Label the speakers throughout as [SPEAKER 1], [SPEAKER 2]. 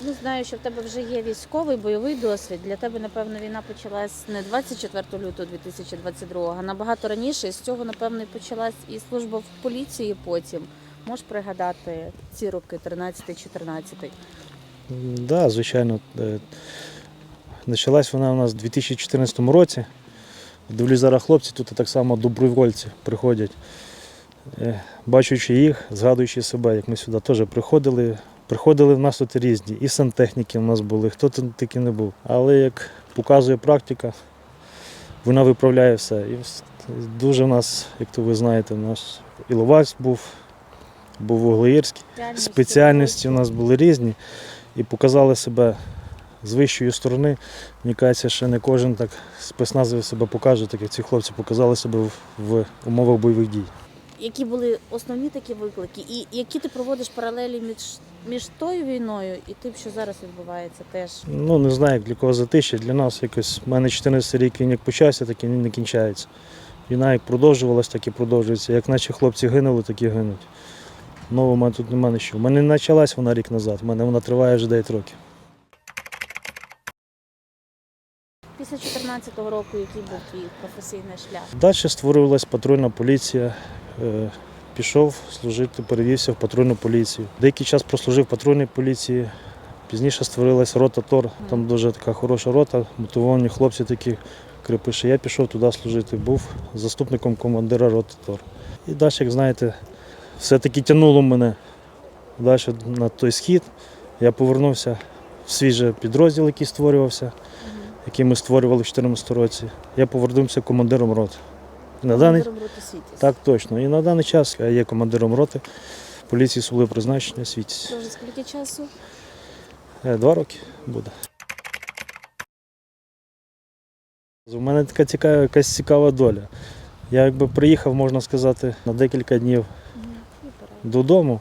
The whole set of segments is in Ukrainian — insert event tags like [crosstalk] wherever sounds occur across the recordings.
[SPEAKER 1] От ну знаю, що в тебе вже є військовий бойовий досвід. Для тебе, напевно, війна почалась не 24 лютого 2022, а набагато раніше. З цього, напевно, і почалась і служба в поліції потім. Можеш пригадати ці роки 13-14?
[SPEAKER 2] Так, да, звичайно. Е, Почалась вона у нас у 2014 році. Дивлюсь, зараз хлопці тут так само добровольці приходять. Е, Бачучи їх, згадуючи себе, як ми сюди теж приходили. Приходили в нас тут різні, і сантехніки в нас були, хто тут таки не був. Але як показує практика, вона виправляє все. І дуже в нас, як то ви знаєте, наш Іловайськ був, був Вуглеїрський. Спеціальності у нас були різні і показали себе з вищої сторони. Мені кажеться, ще не кожен так спецназові себе покаже, так як ці хлопці показали себе в, в умовах бойових дій.
[SPEAKER 1] Які були основні такі виклики, і які ти проводиш паралелі між, між тою війною і тим, що зараз відбувається, теж
[SPEAKER 2] Ну не знаю, як для кого затища. Для нас якось в мене 14 рік він як почався, так і не кінчається. Війна як продовжувалась, так і продовжується. Як наші хлопці гинули, так і гинуть. Нового мене тут немає нічого. У мене не почалась вона рік назад, у мене вона триває вже 9 років.
[SPEAKER 1] після 2014 року, який був твій професійний шлях.
[SPEAKER 2] Далі створювалась патрульна поліція. Е, Пішов служити, перевівся в патрульну поліцію. Деякий час прослужив в патрульній поліції. Пізніше створилась рота ТОР. Там дуже така хороша рота, мотивовані хлопці такі крепиші. Я пішов туди служити, був заступником командира роти ТОР. І далі, як знаєте, все-таки тягнуло мене далі на той схід. Я повернувся в свій же підрозділ, який створювався, який ми створювали в 2014 році. Я повернувся командиром роти. На даний
[SPEAKER 1] роти «Світязь».
[SPEAKER 2] так, точно. І на даний час я є командиром роти поліції особливого призначення світість.
[SPEAKER 1] Це вже скільки часу?
[SPEAKER 2] Е, Два роки буде. У мене така цікава, якась цікава доля. Я якби приїхав, можна сказати, на декілька днів додому,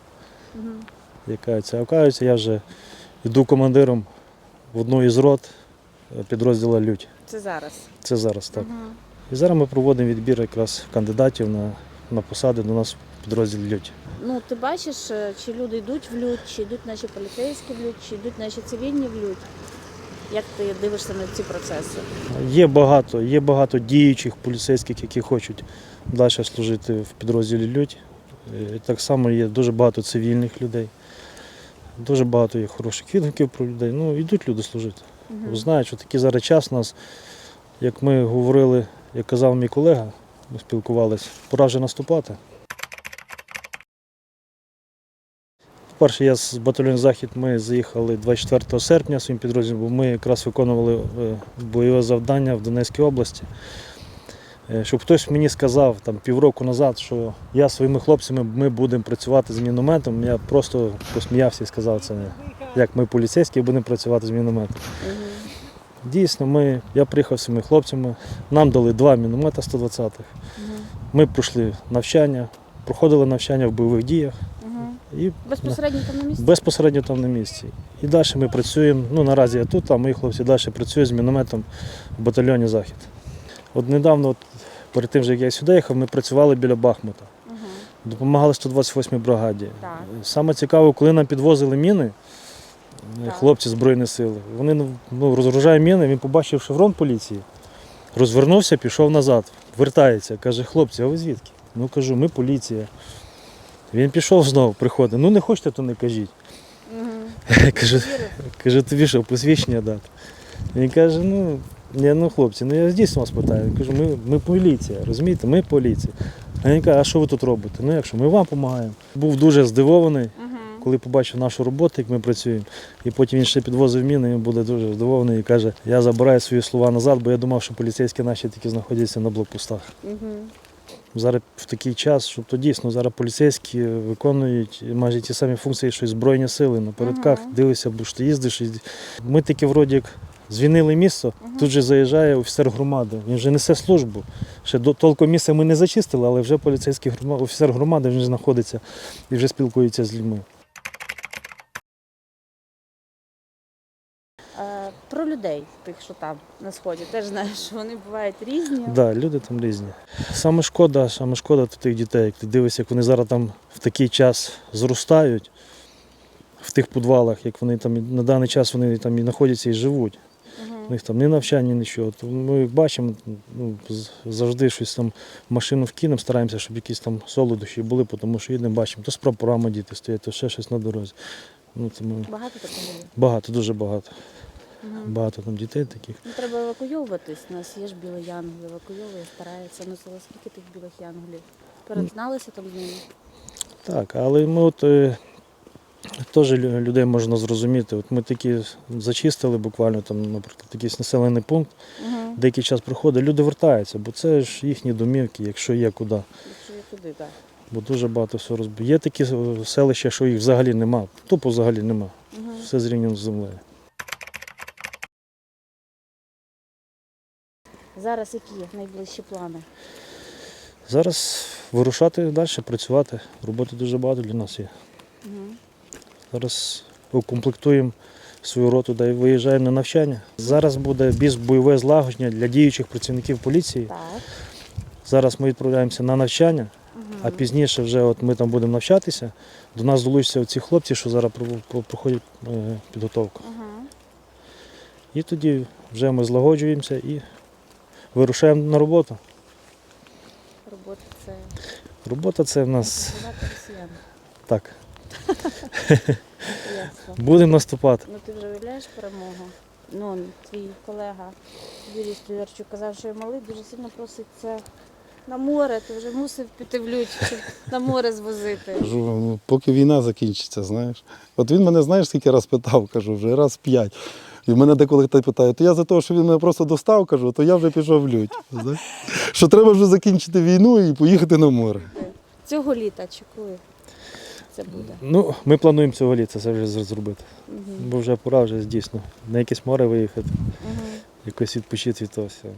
[SPEAKER 2] яка це окажеться, я вже йду командиром в одну із рот е, підрозділу Лють.
[SPEAKER 1] Це зараз.
[SPEAKER 2] Це зараз так.
[SPEAKER 1] Мгм.
[SPEAKER 2] І зараз ми проводимо відбір якраз кандидатів на, на посади до нас в підрозділ Лють.
[SPEAKER 1] Ну, ти бачиш, е, чи люди йдуть в лють, чи йдуть наші поліцейські в лють, чи йдуть наші цивільні в лють. Як ти дивишся на ці процеси?
[SPEAKER 2] Є багато, є багато діючих поліцейських, які хочуть далі служити в підрозділі Людь. Е, Так само є дуже багато цивільних людей. Дуже багато є хороших відгуків про людей. Ну, йдуть люди служити.
[SPEAKER 1] Мгм.
[SPEAKER 2] Знають, що такий зараз час у нас, як ми говорили, як казав мій колега, ми спілкувалися, пора вже наступати. Перше, я з батальйону Захід ми заїхали 24 серпня своїм підрозділом, бо ми якраз виконували е, бойове завдання в Донецькій області. Е, Щоб хтось мені сказав там півроку назад, що я своїми хлопцями ми будемо працювати з мінометом, я просто посміявся і сказав це. Як ми поліцейські будемо працювати з мінометом. Дійсно, ми, я приїхав з своїми хлопцями, нам дали два міномета 120-х.
[SPEAKER 1] Мгм.
[SPEAKER 2] Ми пройшли навчання, проходили навчання в бойових діях і
[SPEAKER 1] Безпосередньо там на місці?
[SPEAKER 2] безпосередньо там на місці. І далі ми працюємо. Ну наразі я тут, а мої хлопці далі працюють з мінометом в батальйоні Захід. От недавно, от, перед тим, як я сюди їхав, ми працювали біля Бахмута. Допомагали 128-й бригаді.
[SPEAKER 1] Так.
[SPEAKER 2] Саме цікаво, коли нам підвозили міни,
[SPEAKER 1] Так.
[SPEAKER 2] хлопці Збройні сили, вони ну, ну, розгружає міни, він побачив шеврон поліції, розвернувся, пішов назад, вертається, каже, хлопці, а ви звідки? Ну кажу, ми поліція. Він пішов знову, приходить. Ну не хочете, то не кажіть. Каже,
[SPEAKER 1] Вірив?
[SPEAKER 2] каже, тобі що, посвідчення дати? Він каже, ну, ні, ну хлопці, ну я дійсно вас питаю. Я кажу, ми, ми поліція, розумієте, ми поліція. А він каже, а що ви тут робите? Ну якщо ми вам допомагаємо. Був дуже здивований. Коли побачив нашу роботу, як ми працюємо. І потім він ще підвозив міни, він буде дуже здивований і каже, я забираю свої слова назад, бо я думав, що поліцейські наші тільки знаходяться на блокпостах.
[SPEAKER 1] Мгм.
[SPEAKER 2] Зараз в такий час, що то дійсно зараз поліцейські виконують майже ті самі функції, що й Збройні сили на передках,
[SPEAKER 1] Ага.
[SPEAKER 2] дивишся, бо ж ти їздиш. І... Ми таки вроді як звільнили місто, тут же заїжджає офіцер громади. Він вже несе службу. Ще до толком місця ми не зачистили, але вже поліцейський офіцер громади він вже знаходиться і вже спілкується з людьми.
[SPEAKER 1] Людей, тих, що там на сході, теж знаєш, що вони бувають різні.
[SPEAKER 2] Так, да, люди там різні. Саме шкода, саме шкода тих дітей, як ти дивишся, як вони зараз там в такий час зростають. в тих підвалах, як вони там на даний час вони там і знаходяться і живуть. У них там ні навчання, нічого. То ми бачимо, ну, завжди щось там в машину вкинемо, стараємося, щоб якісь там солодощі були, тому що їдемо, бачимо, то з прапорами діти стоять, то ще щось на дорозі. Ну, тому
[SPEAKER 1] Багато такого
[SPEAKER 2] багато, дуже багато. Багато там дітей таких.
[SPEAKER 1] Ну, треба евакуйовуватись. У нас є ж білий янгол, евакуйовує, старається. Ну, скільки тих білих янголів? Перезналися там з ними?
[SPEAKER 2] Так, але ми от е, теж лю- людей можна зрозуміти. От ми такі зачистили буквально там, наприклад, якийсь населений пункт,
[SPEAKER 1] Угу.
[SPEAKER 2] деякий час проходить, люди вертаються, бо це ж їхні домівки, якщо є куди.
[SPEAKER 1] Якщо є туди, так.
[SPEAKER 2] Бо дуже багато все розбив. Є такі е, селища, що їх взагалі нема. Тупо взагалі нема.
[SPEAKER 1] Угу.
[SPEAKER 2] Все зрівняно з землею.
[SPEAKER 1] Зараз які найближчі плани?
[SPEAKER 2] Зараз вирушати далі, працювати. Роботи дуже багато для нас є.
[SPEAKER 1] Угу.
[SPEAKER 2] Зараз укомплектуємо свою роту да і виїжджаємо на навчання. Зараз буде більш бойове злагодження для діючих працівників поліції.
[SPEAKER 1] Так.
[SPEAKER 2] Зараз ми відправляємося на навчання,
[SPEAKER 1] Угу.
[SPEAKER 2] а пізніше вже от ми там будемо навчатися. До нас долучаться ці хлопці, що зараз про- про- проходять е, підготовку.
[SPEAKER 1] Угу.
[SPEAKER 2] І тоді вже ми злагоджуємося і вирушаємо на роботу.
[SPEAKER 1] Робота це
[SPEAKER 2] Робота це в нас
[SPEAKER 1] росіян.
[SPEAKER 2] так. [laughs] Будемо наступати.
[SPEAKER 1] Ну ти вже уявляєш перемогу. Ну, твій колега Юрій Столярчук казав, що малий дуже сильно проситься на море, ти вже мусив піти в лють, щоб на море звозити. [laughs]
[SPEAKER 3] Кажу, ну, поки війна закінчиться, знаєш. От він мене, знаєш, скільки раз питав, кажу, вже раз п'ять. І мене деколи хтось питає, то я за те, що він мене просто достав, кажу, то я вже пішов в лють. Що треба вже закінчити війну і поїхати на море.
[SPEAKER 1] Цього літа чекую. це буде?
[SPEAKER 2] Ну, ми плануємо цього літа це вже зробити.
[SPEAKER 1] Угу.
[SPEAKER 2] Бо вже пора вже дійсно на якесь море виїхати,
[SPEAKER 1] Угу.
[SPEAKER 2] якось відпочити від того всього.